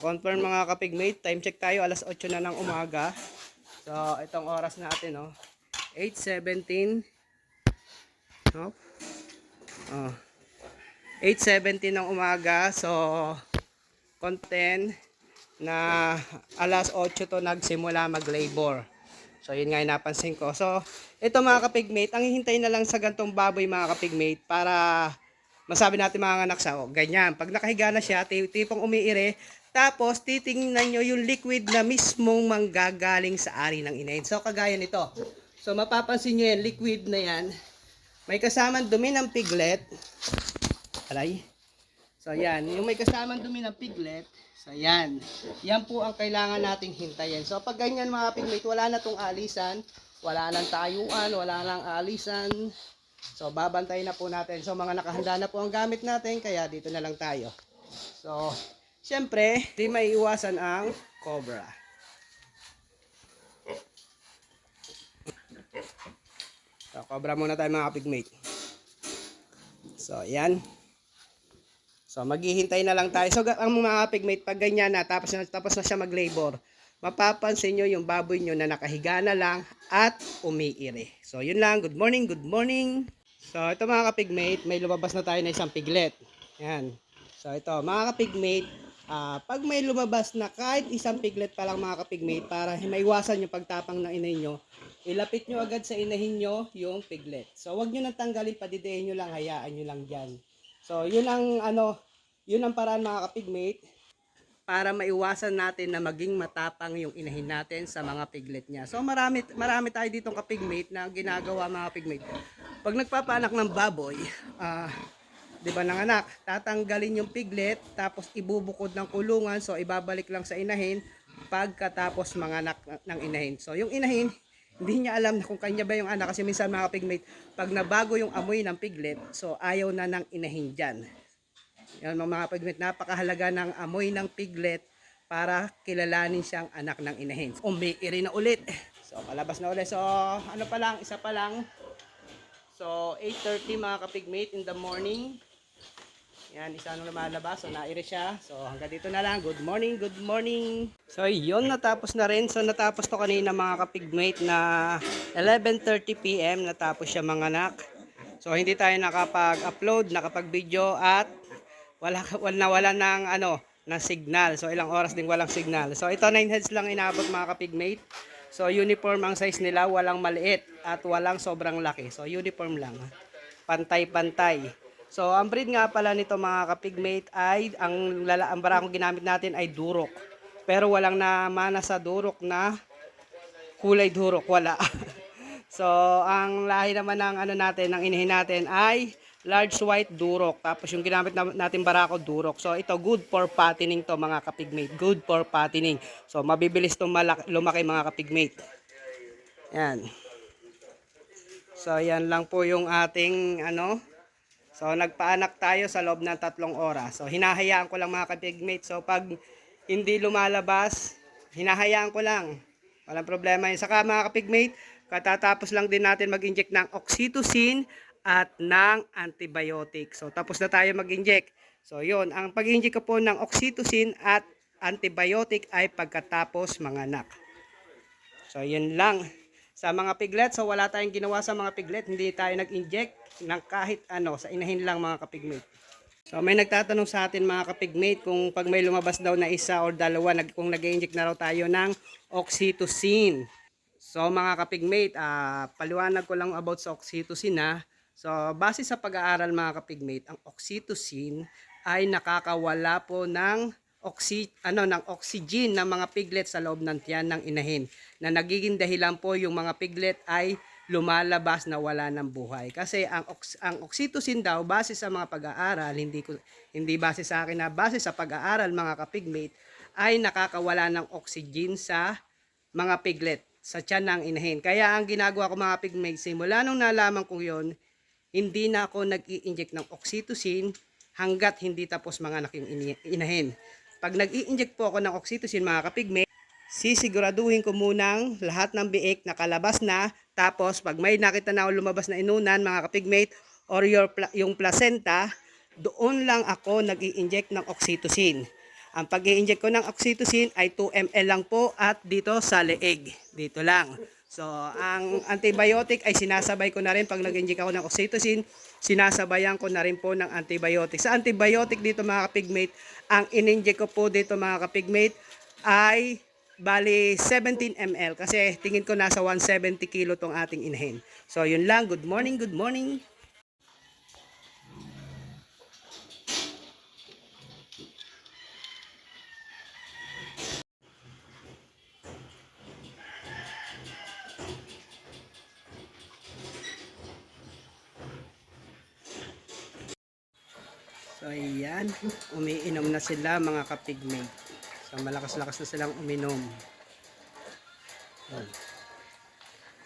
Confirm mga kapigmate, time check tayo, alas 8 na ng umaga. So, itong oras natin, no? 8.17. No? Oh. 8.17 ng umaga. So, content na alas 8 to nagsimula mag-labor. So, yun nga yung napansin ko. So, ito mga kapigmate, ang hihintay na lang sa gantong baboy mga kapigmate para masabi natin mga anak sa, oh, ganyan. Pag nakahiga na siya, ti- tipong umiire, tapos titingnan nyo yung liquid na mismong manggagaling sa ari ng inahin. So, kagaya nito. So, mapapansin nyo yan, liquid na yan. May kasamang dumi ng piglet. Alay. So, yan. Yung may kasamang dumi ng piglet. So, yan. Yan po ang kailangan nating hintayin. So, pag ganyan mga piglet, wala na tong alisan. Wala nang tayuan. Wala nang alisan. So, babantay na po natin. So, mga nakahanda na po ang gamit natin. Kaya dito na lang tayo. So, syempre, di may iwasan ang cobra. So, cobra muna tayo mga pigmate. So, yan. So, maghihintay na lang tayo. So, ang mga pigmate, pag ganyan na, tapos na, tapos na siya mag-labor, mapapansin nyo yung baboy nyo na nakahiga na lang at umiire. So, yun lang. Good morning, good morning. So, ito mga kapigmate, may lumabas na tayo na isang piglet. Yan. So, ito, mga kapigmate, ah, pag may lumabas na kahit isang piglet pa lang mga kapigmate, para maiwasan yung pagtapang ng inay nyo, ilapit nyo agad sa inahin nyo yung piglet. So, wag nyo nang tanggalin, padidehin nyo lang, hayaan nyo lang dyan. So, yun ang ano, yun ang paraan mga kapigmate para maiwasan natin na maging matapang yung inahin natin sa mga piglet niya. So marami marami tayo ditong kapigmate na ginagawa mga pigmate. Pag nagpapaanak ng baboy, ah 'di ba ng anak, tatanggalin yung piglet tapos ibubukod ng kulungan so ibabalik lang sa inahin pagkatapos manganak ng inahin. So yung inahin hindi niya alam na kung kanya ba yung anak kasi minsan mga pigmate, pag nabago yung amoy ng piglet, so ayaw na ng inahin dyan. Yan mga mga piglet, napakahalaga ng amoy ng piglet para kilalanin siyang anak ng inahin. Umiiri na ulit. So, palabas na ulit. So, ano pa lang, isa pa lang. So, 8.30 mga kapigmate in the morning. Yan, isa nung lumalabas. So, nairi siya. So, hanggang dito na lang. Good morning, good morning. So, yun, natapos na rin. So, natapos to kanina mga kapigmate na 11.30pm. Natapos siya mga anak. So, hindi tayo nakapag-upload, nakapag-video at wala wala wala ng ano ng signal. So ilang oras din walang signal. So ito 9 heads lang inabot mga kapigmate. So uniform ang size nila, walang maliit at walang sobrang laki. So uniform lang. Pantay-pantay. So ang breed nga pala nito mga kapigmate ay ang lala ang barakong ginamit natin ay durok. Pero walang namana sa durok na kulay durok, wala. so, ang lahi naman ng ano natin, ng inahin natin ay large white durok. Tapos yung ginamit na- natin barako durok. So, ito good for fattening to mga kapigmate. Good for fattening. So, mabibilis to malaki, lumaki mga kapigmate. Yan. So, yan lang po yung ating ano. So, nagpaanak tayo sa loob ng tatlong oras. So, hinahayaan ko lang mga kapigmate. So, pag hindi lumalabas, hinahayaan ko lang. Walang problema yun. Saka mga kapigmate, katatapos lang din natin mag-inject ng oxytocin at ng antibiotic. So, tapos na tayo mag-inject. So, yun. Ang pag-inject ko po ng oxytocin at antibiotic ay pagkatapos manganak. So, yun lang. Sa mga piglet, so wala tayong ginawa sa mga piglet. Hindi tayo nag-inject ng kahit ano. Sa inahin lang mga kapigmate. So may nagtatanong sa atin mga kapigmate kung pag may lumabas daw na isa or dalawa, nag, kung nag-inject na raw tayo ng oxytocin. So mga kapigmate, ah, paliwanag ko lang about sa oxytocin ha. So base sa pag-aaral mga kapigmate, ang oxytocin ay nakakawala po ng oxy, ano, ng oxygen ng mga piglet sa loob ng tiyan ng inahin. Na nagiging dahilan po yung mga piglet ay lumalabas na wala ng buhay. Kasi ang ox, ang oxytocin daw base sa mga pag-aaral, hindi ko hindi base sa akin na base sa pag-aaral mga kapigmate ay nakakawala ng oxygen sa mga piglet sa tiyan ng inahin. Kaya ang ginagawa ko mga pigmate, simula nung nalaman ko yon, hindi na ako nag inject ng oxytocin hanggat hindi tapos mga anak yung inahin. Pag nag inject po ako ng oxytocin mga kapigmate, sisiguraduhin ko munang lahat ng biik nakalabas na tapos pag may nakita na ako lumabas na inunan mga kapigmate or your yung placenta doon lang ako nag inject ng oxytocin Ang pag inject ko ng oxytocin ay 2 ml lang po at dito sa leeg. Dito lang. So, ang antibiotic ay sinasabay ko na rin pag nag-inject ako ng oxytocin, sinasabayan ko na rin po ng antibiotic. Sa antibiotic dito mga kapigmate, ang in-inject ko po dito mga kapigmate ay bali 17 ml kasi tingin ko nasa 170 kilo tong ating inahin. So, yun lang. Good morning, good morning. So, ayan. Umiinom na sila mga kapigmate. So, malakas-lakas na silang uminom.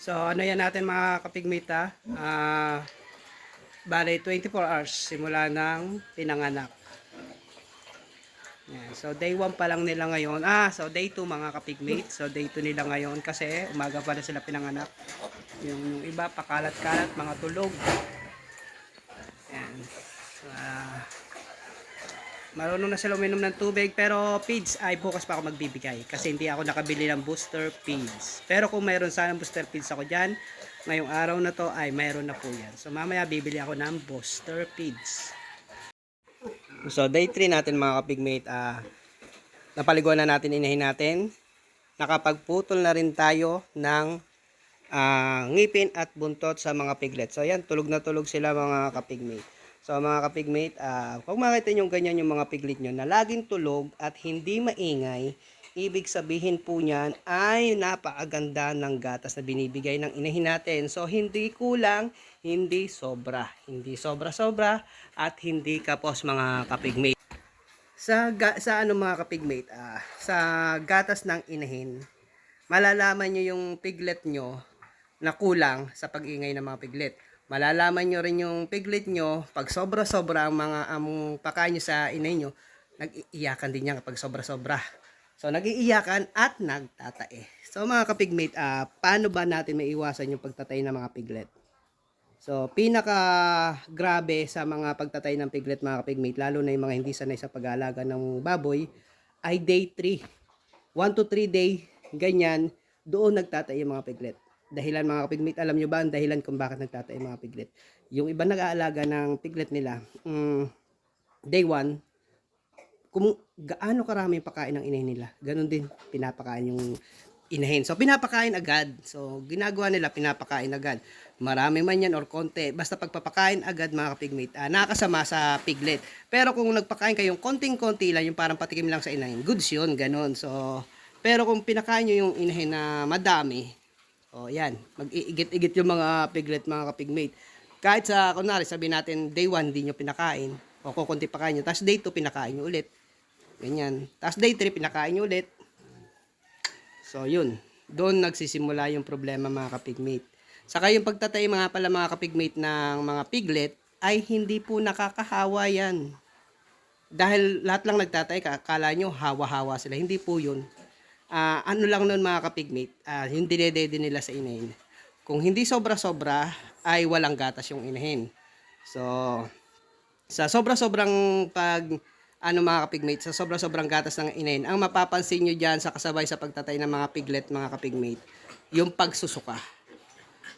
So, ano yan natin mga kapigmate ha? Ah, bale, 24 hours simula ng pinanganak. Yan. So, day 1 pa lang nila ngayon. Ah, so day 2 mga kapigmate. So, day 2 nila ngayon kasi umaga pa na sila pinanganak. Yung, yung iba, pakalat-kalat, mga tulog. Marunong na sila uminom ng tubig pero feeds ay bukas pa ako magbibigay kasi hindi ako nakabili ng booster feeds. Pero kung mayroon sanang booster feeds ako dyan ngayong araw na to ay mayroon na po yan. So mamaya bibili ako ng booster feeds. So day 3 natin mga kapigmate ah napaliguan na natin inahin natin. Nakapagputol na rin tayo ng ah, ngipin at buntot sa mga piglet. So yan tulog na tulog sila mga kapigmate So mga kapigmate, ah kung makita nyo ganyan yung mga piglet nyo na laging tulog at hindi maingay, ibig sabihin po niyan ay napakaganda ng gatas na binibigay ng inahin natin. So hindi kulang, hindi sobra. Hindi sobra-sobra at hindi kapos mga kapigmate. Sa, ga- sa ano mga kapigmate, ah, sa gatas ng inahin, malalaman nyo yung piglet nyo na kulang sa pag-ingay ng mga piglet. Malalaman nyo rin yung piglet nyo pag sobra-sobra ang mga ang pakain nyo sa inay nyo, nag-iiyakan din yan kapag sobra-sobra. So, nag-iiyakan at nagtatae. So, mga kapigmate, ah, paano ba natin maiwasan yung pagtatay ng mga piglet? So, pinaka grabe sa mga pagtatay ng piglet mga kapigmate, lalo na yung mga hindi sanay sa pag-aalaga ng baboy, ay day 3. 1 to 3 day, ganyan, doon nagtatay yung mga piglet. Dahilan mga kapigmate, alam nyo ba ang dahilan kung bakit nagtatay yung mga piglet? Yung iba nag-aalaga ng piglet nila, mm, day 1, kung gaano karami yung pakain ng inahin nila, ganun din pinapakain yung inahin. So, pinapakain agad. So, ginagawa nila, pinapakain agad. Marami man yan or konti. Basta pagpapakain agad, mga kapigmate, ah, nakakasama sa piglet. Pero kung nagpakain kayong konting-konti lang, yung parang patikim lang sa inahin, goods yun, ganun. So, pero kung pinakain nyo yung inahin na madami, o yan, mag-iigit-igit yung mga piglet, mga kapigmate. Kahit sa, kunwari, sabi natin, day 1, di nyo pinakain, o kukunti pakain nyo, tapos day 2, pinakain nyo ulit. Ganyan. Tapos day 3, pinakain nyo ulit. So, yun. Doon nagsisimula yung problema mga kapigmate. Saka yung pagtatay mga pala mga kapigmate ng mga piglet ay hindi po nakakahawa yan. Dahil lahat lang nagtatay, akala nyo hawa-hawa sila. Hindi po yun. Ah, ano lang nun mga kapigmate, ah, yung dinedede nila sa inahin. Kung hindi sobra-sobra, ay walang gatas yung inahin. So, sa sobra-sobrang pag ano mga kapigmate, sa sobra-sobrang gatas ng inahin, ang mapapansin nyo dyan sa kasabay sa pagtatay ng mga piglet, mga kapigmate, yung pagsusuka.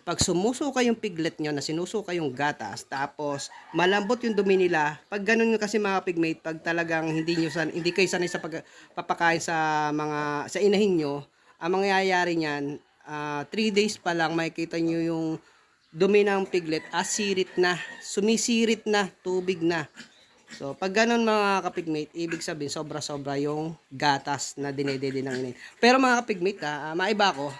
Pag sumusuka yung piglet nyo na sinusuka yung gatas, tapos malambot yung dumi nila, pag ganun nyo kasi mga pigmate, pag talagang hindi nyo san, hindi kayo sanay sa pag, papakain sa mga sa inahin nyo, ang mangyayari niyan, 3 days pa lang makikita nyo yung dumi ng piglet, asirit na, sumisirit na, tubig na. So, pag ganun mga kapigmate, ibig sabihin sobra-sobra yung gatas na dinedede ng inahin. Pero mga kapigmate, ha, ah, maiba ko,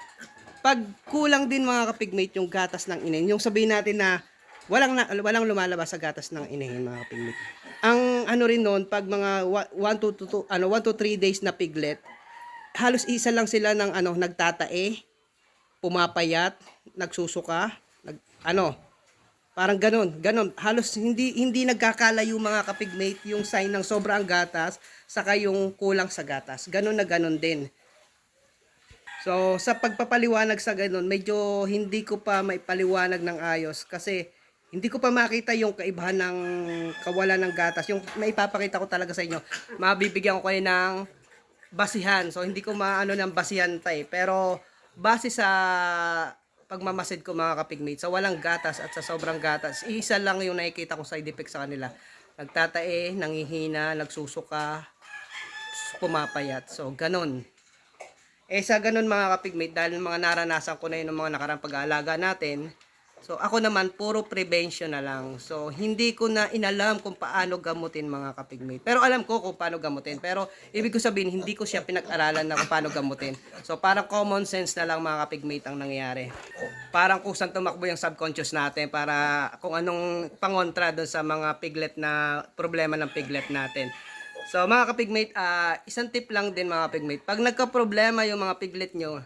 pag kulang din mga kapigmate yung gatas ng inahin, yung sabihin natin na walang na, walang lumalabas sa gatas ng inahin mga kapigmate. Ang ano rin noon, pag mga 1 to 2 ano 1 to 3 days na piglet, halos isa lang sila ng ano nagtatae, pumapayat, nagsusuka, nag, ano, Parang ganun, ganun. Halos hindi hindi nagkakalayo mga kapigmate yung sign ng sobrang gatas saka yung kulang sa gatas. Ganun na ganun din. So, sa pagpapaliwanag sa ganun, medyo hindi ko pa maipaliwanag ng ayos kasi Hindi ko pa makita yung kaibahan ng kawalan ng gatas. Yung maipapakita ko talaga sa inyo. Mabibigyan ko kayo ng basihan. So, hindi ko maano ng basihan tay. Pero, base sa pagmamasid ko mga kapigmate, sa walang gatas at sa sobrang gatas, isa lang yung nakikita kong side effect sa kanila. Nagtatae, nangihina, nagsusuka, pumapayat. So, ganun. Eh sa ganun mga kapigmate, dahil mga naranasan ko na yun ng mga nakarang pag-aalaga natin, so ako naman puro prevention na lang. So hindi ko na inalam kung paano gamutin mga kapigmate. Pero alam ko kung paano gamutin. Pero ibig ko sabihin, hindi ko siya pinag-aralan na kung paano gamutin. So parang common sense na lang mga kapigmate ang nangyayari. Parang kung saan tumakbo yung subconscious natin para kung anong pangontra doon sa mga piglet na problema ng piglet natin. So mga kapigmate, ah, isang tip lang din mga kapigmate. Pag nagka-problema yung mga piglet nyo,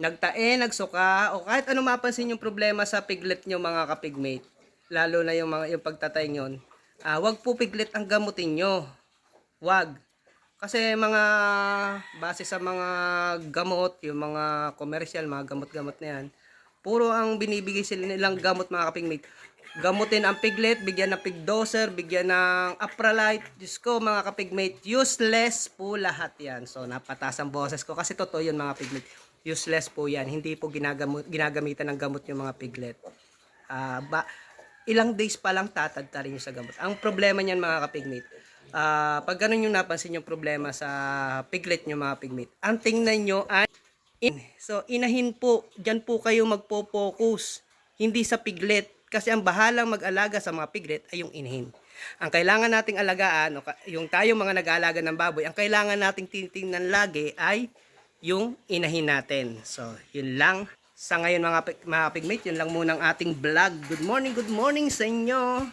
nagtae, nagsuka, o kahit ano mapansin yung problema sa piglet nyo mga kapigmate, lalo na yung, mga, yung pagtatay nyo, ah, wag po piglet ang gamutin nyo. Wag. Kasi mga base sa mga gamot, yung mga commercial, mga gamot-gamot na yan, puro ang binibigay sila nilang gamot mga kapigmate. Gamutin ang piglet, bigyan ng pigdoser, bigyan ng apralite. Diyos ko mga kapigmate, useless po lahat yan. So napatas ang boses ko kasi totoo yun mga piglet. Useless po yan. Hindi po ginagamot, ginagamitan ng gamot yung mga piglet. Ah, ba, ilang days pa lang tatadta rin sa gamot. Ang problema niyan mga kapigmate, ah, pag ganun yung napansin yung problema sa piglet nyo mga pigmate, ang tingnan nyo ay in. So, inahin po, dyan po kayo magpo-focus, hindi sa piglet. Kasi ang bahalang mag-alaga sa mga piglet ay yung inahin. Ang kailangan nating alagaan, o yung tayong mga nag-aalaga ng baboy, ang kailangan nating titingnan lagi ay yung inahin natin. So, yun lang. Sa ngayon mga, mga pigmate, yun lang muna ang ating vlog. Good morning, good morning sa inyo.